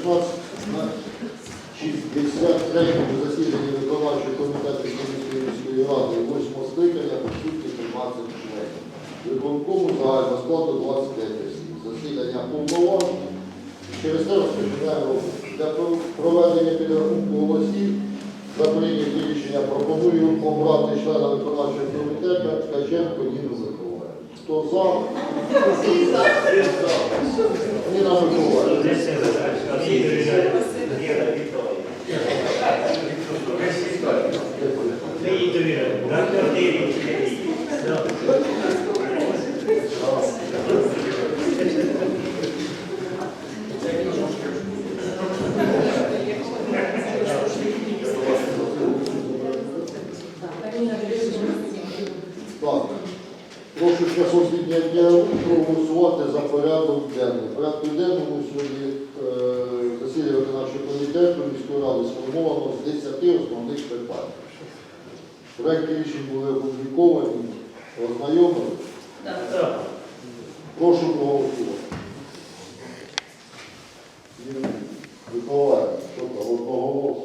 16 на 63 засіданні виконавчого комітету Київської міської ради 8 скликання присутні 13 членів. Виконкому загального складу 25 осіб. Засідання повноважень. Через це розпочинаємо для проведення підрахунку голосів за прийняті рішення пропоную обрати члена виконавчого комітету Ткаченко Ніну Миколаївну. Хто за? Ніна Миколаївна. Ми їй довіряємо. На квартирі. Да. Так. Прошу ще послідня дня проголосувати за порядок денний. В порядку денному сьогодні е, засідання виконавчого комітету міської ради сформовано з 10 основних питань. Проекти рішень були опубліковані, ознайомлені. Так. Прошу проголосувати. Юрій Миколаївич, що там, одноголосно?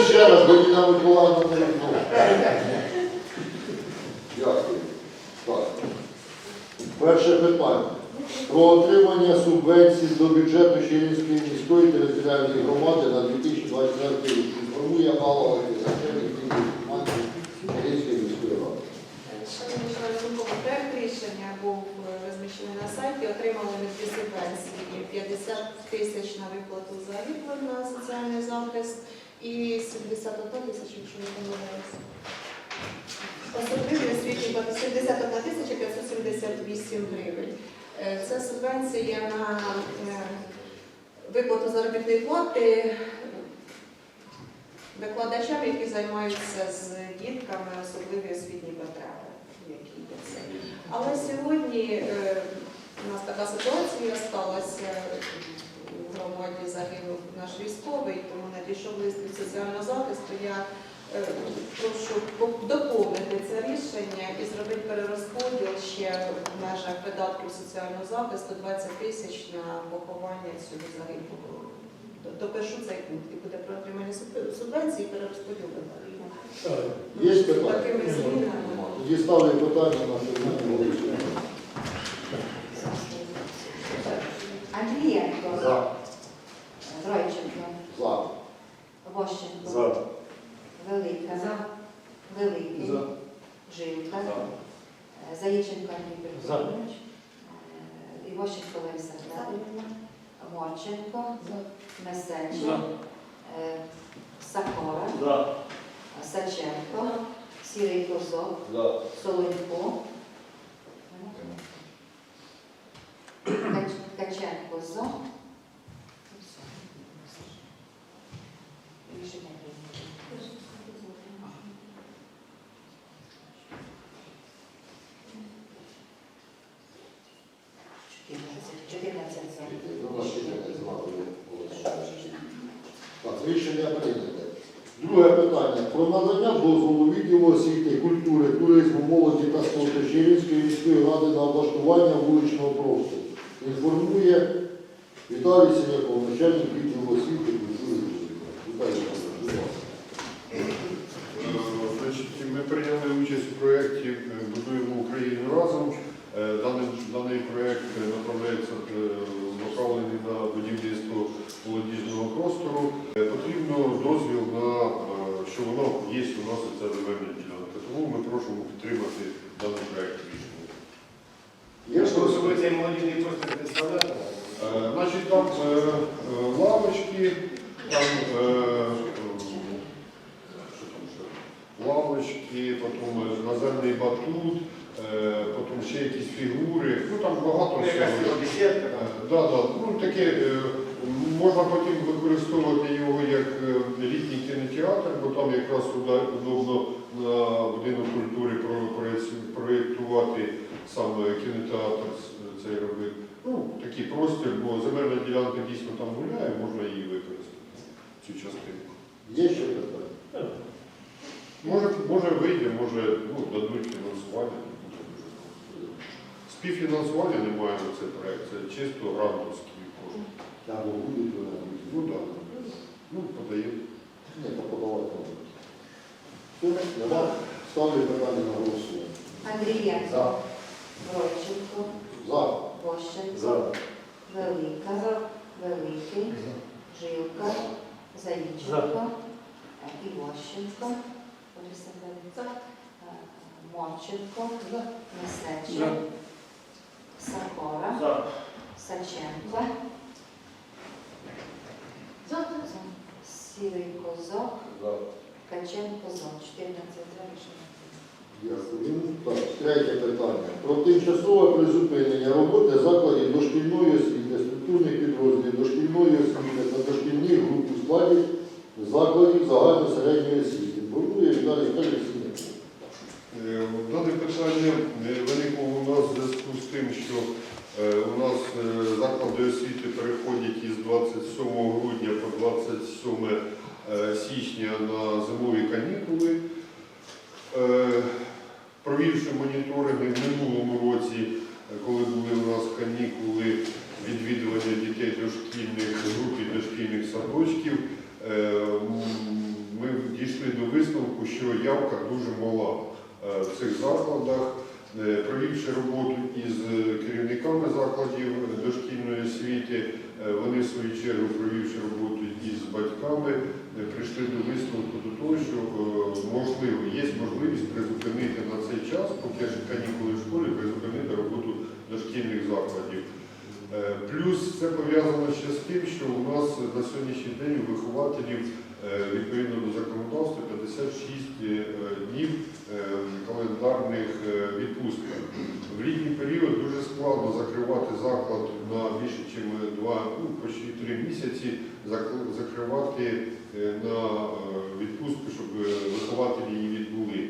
І ще раз, бо Ніна Миколаївна не відмовила. Дякую. Так. Перше питання. Про отримання субвенцій до бюджету Щиринської міської територіальної громади на 2024 рік. Інформує Алла Олексій, начальник відділу фінансів Щиринської міської ради. Члени виконкому, проект рішення був е, розміщений на сайті. Отримали ми дві субвенції 50 тисяч на виплату заробітку на соціальний захист і 71 тисяча, якщо не помиляюся. Особливі освітні 71 тисяча 578 гривень. Е, Це субвенція на е, виплату заробітної плати викладачам, які займаються з дітками особливі освітні потреби. Але сьогодні е, у нас така ситуація сталася. У громаді загинув наш військовий, тому надійшов лист від соціального захисту. Я е, прошу доповнити це рішення і зробити перерозподіл ще в межах видатків соціального захисту 20 тисяч на поховання цього загиблого. Д- Допишу цей пункт і буде про отримання субвенції і перерозподіл видатків. Є питання? Тоді ставлю питання на сьогодні голосування. Андрієнко. За. Зайченко. За. Вощенко. Велика. Великий. За. Жилка. Е, Заїченко Андрій Петрович. Е, Івощенко Лариса. Морченко. Месенчик. Е, Сакора. За. Саченко. Сірий Козок. Солонько. Кач- Каченко за. Рішення прийнято. Друге питання. Про надання дозволу відділу освіти, культури, туризму, молоді та спорту Щиринської міської ради на облаштування вуличного простору. Інформує Віталій Синяков, начальник відділу освіти, культури і туризму. Віталій Олександрович, будь ласка. Е, Значить, ми прийняли участь у проєкті е, Будуємо Україну разом. Е, Даний, даний проєкт е, направляється е, направлений на будівництво молодіжного простору. Е, Потрібно дозвіл на е, що воно є у нас ця земельна ділянка. Тому ми просимо підтримати даний проєкт рішення. Є Що щось? ви цей молодіжний просто представляєте? Е, Значить, там е, е, лавочки, там е, е, що там ще? лавочки, потім е, наземний батут, е, потім ще якісь фігури. Ну там багато Ну, якась всього. бесідка. Е, Да, да. Ну, таке, е, можна потім використовувати його як е, літній кінотеатр, бо там якраз удобно на будинок культури проєктувати саме кінотеатр цей робити. Ну, такий простір, бо земельна ділянка дійсно там гуляє, можна її використати, цю частину. Є ще питання? Може, може вийде, може ну, дадуть фінансування. Співфінансування немає на цей проект, це чисто грантовські кошти. Або будуть вони. Ну так. Ну, подаємо. Ні, то подавати. Все, нема. Ставлю питання на голосування. Андрієнко. За. Бройченко. За. Вощенко. Велика. Великий. Жилка. Заїченко. Івощенко. Лариса Федорівна. Е, Морченко. Месечник. Сакора. За. Саченко. Сірий Козак, За. Каченко зон. 14 за рішення. Дякую. Так, третє питання. Про тимчасове призупинення роботи закладів дошкільної освіти, структурних підрозділів дошкільної освіти та дошкільних груп у складі закладів загальної-середньої освіти. Інформує Віталій Федорович. Е, Дане питання е, виникло у нас в зв'язку з тим, що е, у нас е, заклади освіти переходять із 27 грудня по 27 е, січня на зимові канікули. Е, Провівши моніторинги в минулому році, е, коли були у нас канікули, відвідування дітей дошкільних груп і дошкільних садочків, е, м, ми дійшли до висновку, що явка дуже мала е, в цих закладах. Е, Провівши роботу із е, керівниками закладів дошкільної освіти, вони в свою чергу провівши роботу із батьками, прийшли до висновку до того, що можливо є можливість призупинити на цей час, поки канікули в школі, призупинити роботу дошкільних закладів. Плюс це пов'язано ще з тим, що у нас на сьогоднішній день у вихователів відповідно до законодавства 56 е, днів е, календарних е, відпусток. В літній період дуже складно закривати заклад на більше, ніж два, ну, почти три місяці, закривати е, на е, відпустку, щоб е, вихователі її відбули.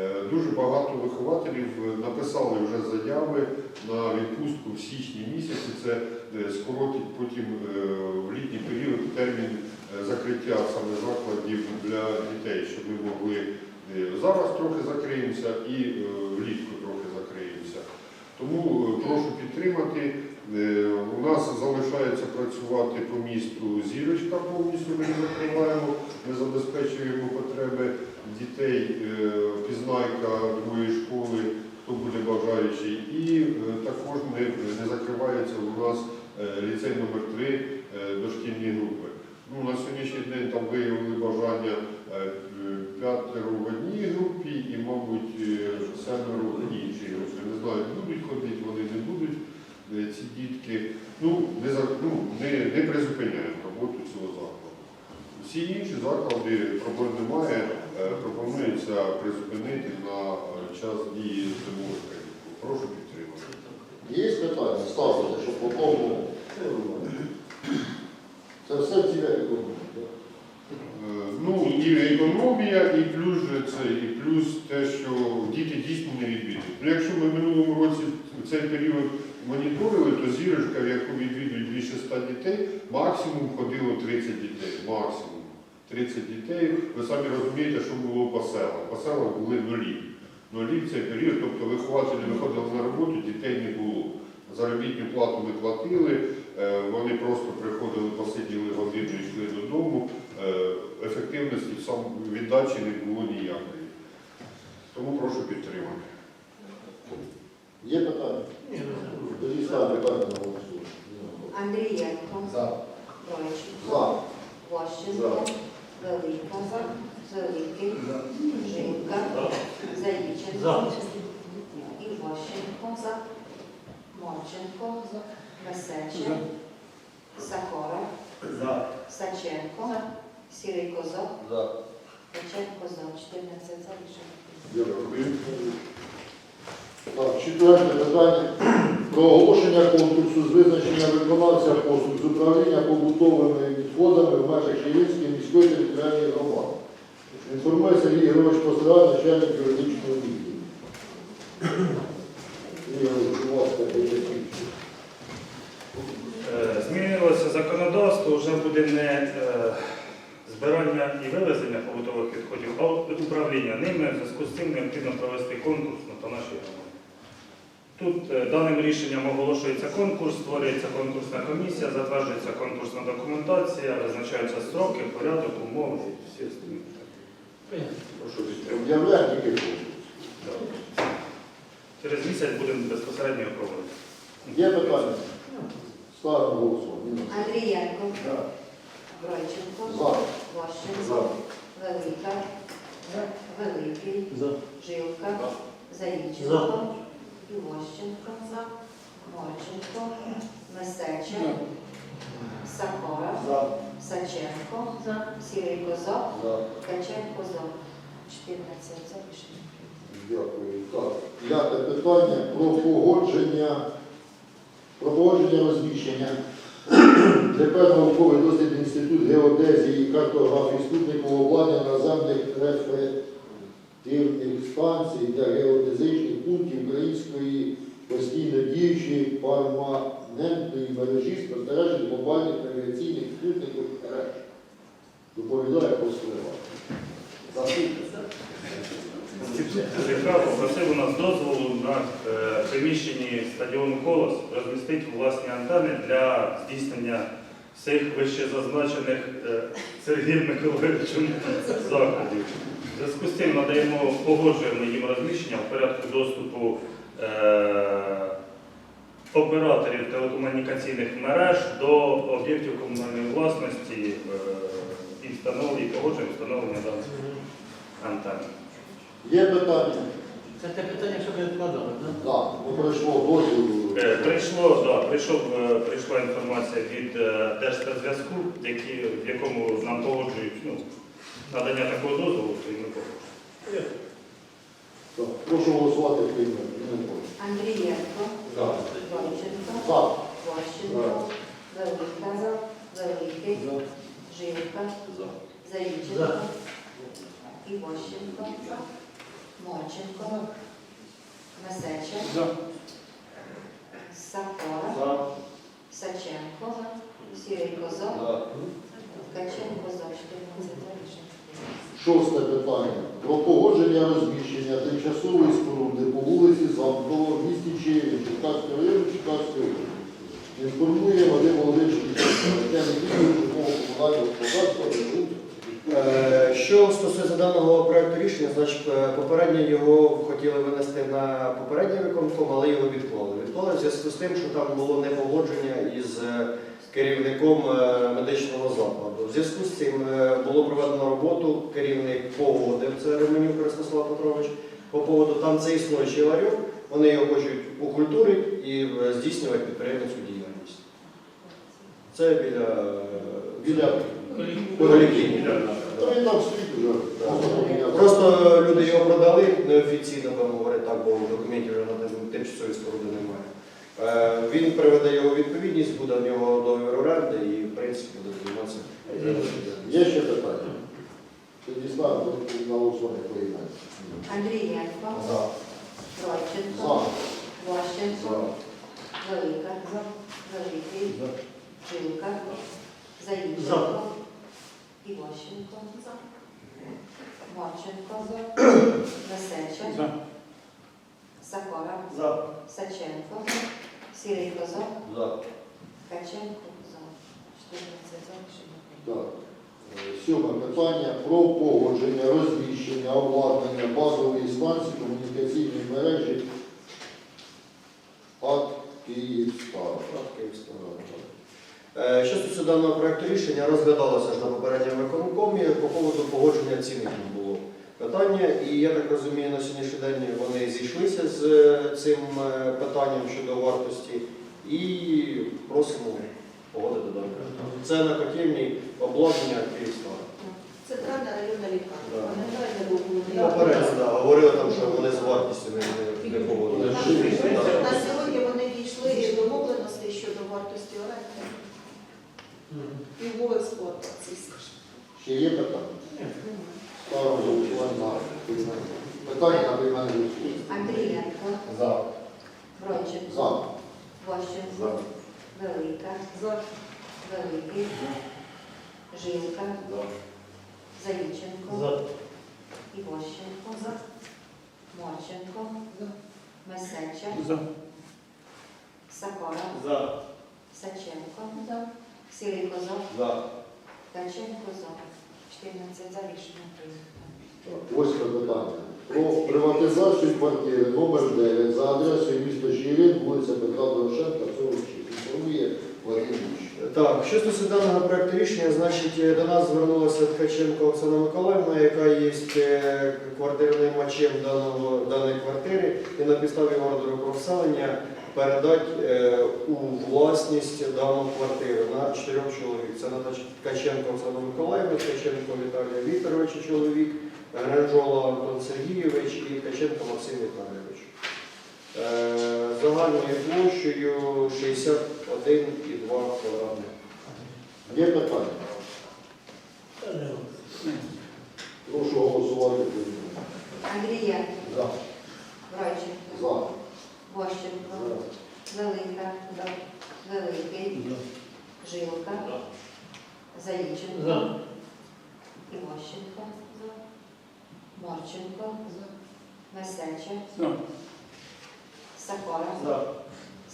Е, Дуже багато вихователів е, написали вже заяви на відпустку в січні місяці. Це е, скоротить потім е, в літній період термін е, закриття саме закладів для дітей, щоб ми могли е, зараз трохи закриємося і е, влітку трохи закриємося. Тому е, прошу підтримати. Е, У нас залишається працювати по місту зірочка повністю. Ми не закриваємо, ми забезпечуємо потреби дітей е, пізнайка другої школи, хто буде бажаючий. І е, також не, закривається у нас е, ліцей номер 3 е, дошкільні групи. Ну, на сьогоднішній день там виявили бажання е, п'ятеро в одній групі і, мабуть, е, семеро в іншій групі. Не знаю, будуть ходити, вони не будуть е, ці дітки. Ну, не, ну, не, не призупиняємо роботу цього закладу. Всі інші заклади проблем немає, пропонується призупинити на час дії зимових. Прошу підтримати. Є питання? Ставте, щоб по. Це все економіки. так? Е, Ну, і економія, і плюс же це, і плюс те, що діти дійсно не відвідують. Ну, якщо ми в минулому році цей період моніторили, то зірочка, в яку відвідують більше 100 дітей, максимум ходило 30 дітей. Максимум 30 дітей. Ви самі розумієте, що було по селах. По селах були нулі. Нулі в цей період, тобто вихователі виходили на роботу, дітей не було. Заробітну плату ми платили, вони просто приходили, посиділи годину і йшли додому. Е, Ефективності віддачі не було ніякої. Тому прошу підтримати. Є питання? Тоді ставлю питання на голосування. Андрієнко. За. Бройченко. За. Вощенко. Велика. Великий. Жилка. Заїченко. За. Івощенко. Морченко. Месечник. Сакора. За. Саченко. Сірий козок. За. Каченко зон. 14 за рішення. Так, четверте питання про оголошення конкурсу з визначення виконавця послуг з управління побутовими відходами в межах Київської міської територіальної громади. Інформує Сергій Григорович Пострад, начальник юридичного відділу. Змінилося законодавство, вже буде не е, збирання і вивезення побутових відходів, а управління ними. В зв'язку з цим необхідно провести конкурс на нашій громаді. Тут е, даним рішенням оголошується конкурс, створюється конкурсна комісія, затверджується конкурсна документація, визначаються строки, порядок, умови і всі остальні. Прошу підтримати. Об'являємо тільки конкурс. Да. Через місяць будемо безпосередньо проводити. Є питання? Ставимо голосування. Ніна. Андрієнко, За. Бройченко, За. Ващенко, Велика, Великий, Жилка, Заїченко, Івощенко, Морченко, Месеча, Сакора, Саченко, Сірий Козак, За. Ткаченко. За. 14 за. Рішення. Дякую. Так, п'яте питання про погодження, про погодження розміщення ДП науковий дослідний інститут геодезії і картографії спутникового обладнання наземних рефлективних станцій для геодезичних пунктів української постійно діючої перманентної мережі спостережень глобальних навігаційних спутникових мереж. Доповідає Послива. ЖК попросив у нас дозволу на е, приміщенні стадіону Колос розмістити власні антени для здійснення всіх вище зазначених е, Сергієм Миколаївичем заходів. В зв'язку з цим надаємо, погоджуємо їм розміщення в порядку доступу е, операторів телекомунікаційних мереж до об'єктів комунальної власності і встановлення, погоджуємо встановлення даних антенн. Є питання? Це те питання, що ви відкладали, так? Так, ми пройшло дозвіл. Е, Прийшло, да, прийшов, е, прийшла інформація від е, Держспецзв'язку, які, в якому нам погоджують ну, надання такого дозволу, то і ми погоджуємо. Так, Прошу голосувати прийняти. Андрієнко, За. Бройченко, За. Ващенко, Велика, Великий, Жилка, Заїченко, Івощенко, Морченко, Месеча, Сакора, Саченко, Сірий Козак, Ткаченко за. 14 рішення. Шосте питання. Про погодження розміщення тимчасової споруди по вулиці Замкова в місті Чиєві, Черкаського району, Черкаської області. Інформує Вадим Володимирович відділу житлового комунального господарства Що стосується даного проекту рішення, значить е, попередньо його хотіли винести на попередній виконком, але його відклали. Відклали в зв'язку з тим, що там було непогодження із е, керівником е, медичного закладу. В зв'язку з цим е, було проведено роботу, керівник погодив, це Ременюк Ростислав Петрович, по поводу там це існуючий ларьок, вони його хочуть окультурити і е, здійснювати підприємницьку діяльність. Це біля, е, Біля поліклініки. Просто люди його продали неофіційно, будемо говорити так, бо документів вже на тим- тимчасовій споруди немає. Е, Він приведе його у відповідність, буде в нього договір оренди і, в принципі, буде займатися. Є ще питання? Тоді ставимо на голосування поєднання. Андрієнко, За. Бройченко, За. Ващенко, Велика, Великий, Жилка, Заїченко, Івощенко, Морченко, Месеча, Сакора, Саченко, Сірий Козак, За. Ткаченко за. 14 за. Так. Е, Сьоме питання про погодження розміщення обладнання базової станції комунікаційної мережі АТ Київстар. Е, Що стосується даного проекту рішення, розглядалося ж на попередньому виконкомі, по поводу погодження ціни тут було питання, і я так розумію, на сьогоднішній день вони зійшлися з е, цим е, питанням щодо вартості і просимо погодити дане питання. Це на котельні обладнання Київстара. Центральна районна лікарня. Попередньо, да, говорили там, що вони з вартістю не, не, не погодили. На сьогодні вони дійшли домовленостей щодо вартості оренди і умов експлуатації. Ще є питання? Ставимо голосування на поєднання. Питання на поєднання голосування. Андрієнко, За. Бройченко, За. Ващенко, Велика, Великий, Жилка, Заїченко, Івощенко, Морченко, Месеча, Сакара, За. Саченко, Козак, За. Ткаченко, за. 14 за рішення прийнято. Восьме питання. Про приватизацію квартири номер 9 за адресою місто Жирин, вулиця Петра Дорошенка, 46. Інформує Вадим. Так, що стосується даного проекту рішення, значить е, до нас звернулася Ткаченко Оксана Миколаївна, яка є е, квартирнаймачем даного даної квартири, і на підставі ордеру про вселення передати е, у власність дану квартиру на чотирьох чоловік. Це Натач- Ткаченко Оксана Миколаївна, Ткаченко Віталія Вікторовича чоловік, Гранжола Антон Сергійович і Ткаченко Максим Віталійович. Е, Загальною площею 61,2 квадратних. Є питання? Прошу голосувати. Андрієнко, За. Брайченко, За. Ващенко, Велика, Великий, Жилка, Заїченко, За. Іващенко, Марченко, Месеча, За.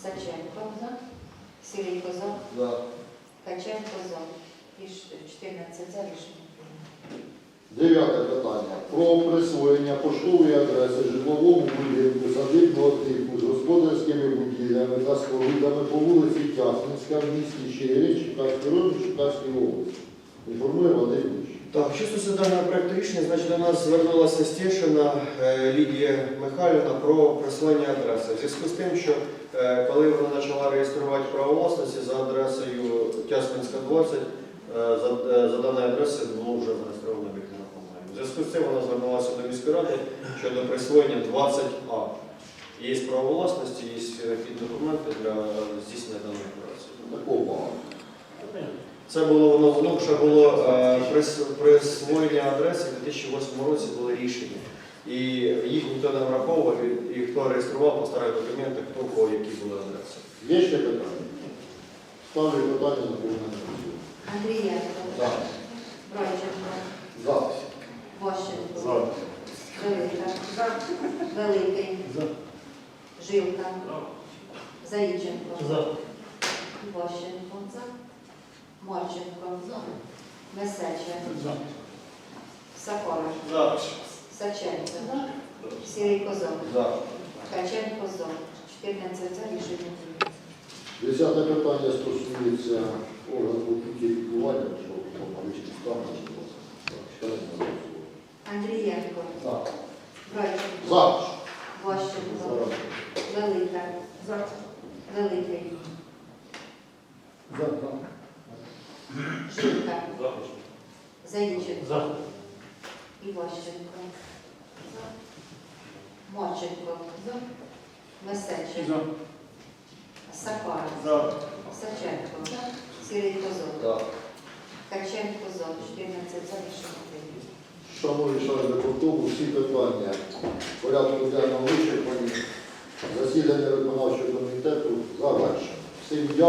Саченко, Сірий Козак, За. І 14 за рішення. Дев'яте питання. Про присвоєння поштової адреси житловому будинку садибного типу з господарськими будівлями та спорудами по вулиці Тясненська в місті Щирин, Черкаській районі, Черкаської області. Інформує Вадим Ющенко. Так, що стосується даного проекту рішення, значить до нас звернулася Стєшина е, Лідія Михайлівна про присвоєння адреси. В зв'язку з тим, що е, коли вона почала реєструвати право власності за адресою Тясминська 20, е, за, за даною адресою було вже зареєстровано зв'язку з цим вона звернулася до міської ради щодо присвоєння 20А. Є право власності, є документи для здійснення даної операції. Такого. Це було воно воно вже було е, присвоєння адреси в 2008 році були рішення. І їх ніхто не враховував, і, і хто реєстрував по старих документах, хто у кого які були адреси. Є ще питання? Ставлю питання на повністю. Андрієнко, За. Брайченко, За. Ващенко, За. Велика, Великий, Жилка, Заїченко, За. Ващенко, Марченко, Месеча, Сакора, За. Саченко, Сірий Козак, За. Ткаченко, за. 14 за рішення прийнято. Десяте питання стосується органу піклування, що фактично стане. Читаємо на голосування. Андрієнко, За. Брайченко, За. Ващенко, Велика, Великий, Жилка, Заїченко, За. Іващенко, Марченко, Месеча, Сакара, За. Саченко, Сірий Козак, За. Ткаченко, за. 14 за. Рішення. Шановні члени виконкому, всі питання порядку денного вичерпані. Засідання виконавчого комітету завершено. Всім дякую.